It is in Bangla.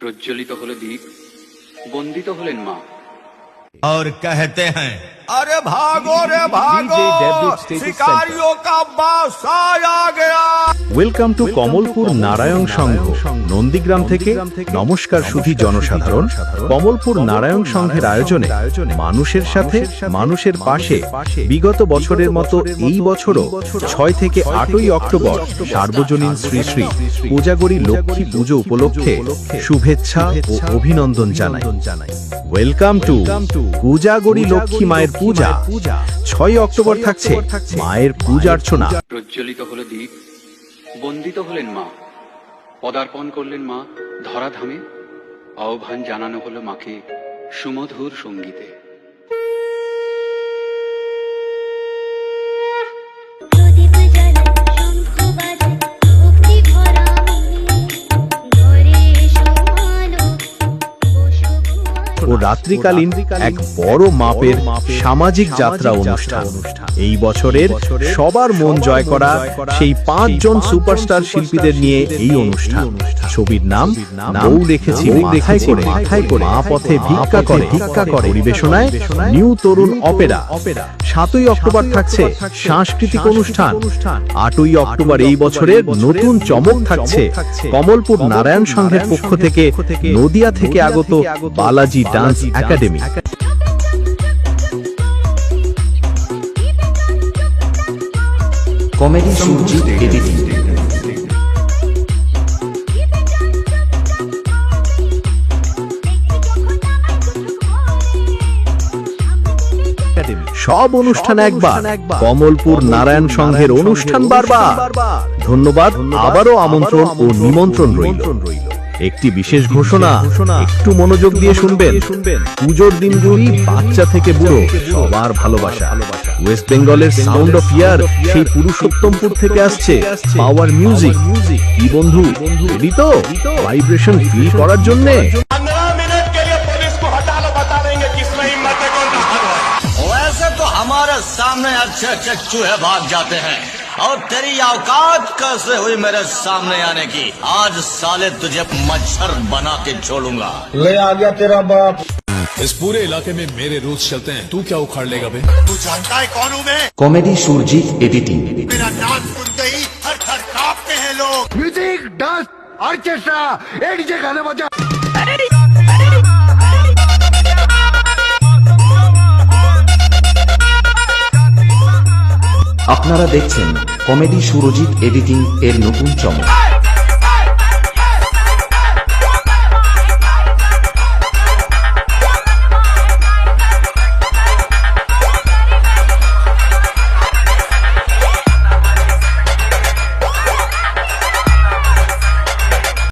প্রজ্বলিত হলো দীপ বন্দিত হলেন মা। और कहते हैं अरे भागो रे भागो शिकारियों का बासा आ गया ওয়েলকাম টু কমলপুর নারায়ণ সংঘ নন্দীগ্রাম থেকে নমস্কার সুধী জনসাধারণ কমলপুর নারায়ণ সংঘের আয়োজনে মানুষের সাথে মানুষের পাশে বিগত বছরের মতো এই বছরও ছয় থেকে আটই অক্টোবর সার্বজনীন শ্রী শ্রী পূজাগরী লক্ষ্মী পুজো উপলক্ষে শুভেচ্ছা ও অভিনন্দন জানাই ওয়েলকাম টু পূজাগরী লক্ষ্মী মায়ের পূজা। ছয় অক্টোবর থাকছে মায়ের পূজার্চনা প্রজ্বলিত হলো দীপ। বন্দিত হলেন মা। পদার্পণ করলেন মা ধরাধামে। আহ্বান জানানো হলো মাকে সুমধুর সঙ্গীতে। রাত্রিকালীন এক বড় মাপের সামাজিক যাত্রা অনুষ্ঠান। এই বছরের সবার মন জয় করা সেই পাঁচজন সুপারস্টার শিল্পীদের নিয়ে এই অনুষ্ঠান। ছবির নাম নাও রেখেছি রেখায় করে মাথায় করে মা পথে ভিক্ষা করে ভিক্ষা করে পরিবেশনায় নিউ তরুণ অপেরা। অপেরা। সাতই অক্টোবর থাকছে সাংস্কৃতিক অনুষ্ঠান। আটই অক্টোবর এই বছরের নতুন চমক থাকছে। কমলপুর নারায়ণ সংঘের পক্ষ থেকে নদিয়া থেকে আগত Balaji dance academy. Comedy Surajit editing. সব অনুষ্ঠান একবার কমলপুর নারায়ণ সংঘের অনুষ্ঠান বারবার। ধন্যবাদ আবারও আমন্ত্রণ ও নিমন্ত্রণ রইল। একটি বিশেষ ঘোষণা একটু মনোযোগ দিয়ে শুনবেন। পুজোর দিনগুলি বাচ্চা থেকে বুড়ো সবার ভালোবাসা। ওয়েস্ট বেঙ্গলের সাউন্ড অফ ইয়ার সেই পুরুষোত্তমপুর থেকে আসছে পাওয়ার মিউজিক কি বন্ধু? রেডি তো? ভাইব্রেশন ফিল করার জন্যে। सामने अच्छे अच्छे चूहे भाग जाते हैं। और तेरी औकात कैसे हुई मेरे सामने आने की? आज साले तुझे मच्छर बना के छोड़ूँगा ले आ गया तेरा बाप। इस पूरे इलाके में मेरे रूल्स चलते हैं। तू क्या उखाड़ लेगा बे? तू जानता है कौन हूँ मैं? कॉमेडी सुरजीत एडिटिंग मेरा नाम सुनते ही हर थर कांपते हैं लोग। म्यूज़िक डांस ऑर्केस्ट्रा एक जगह बजा। আপনারা দেখছেন কমেডি সুরজিৎ এডিটিং এর নতুন চমক।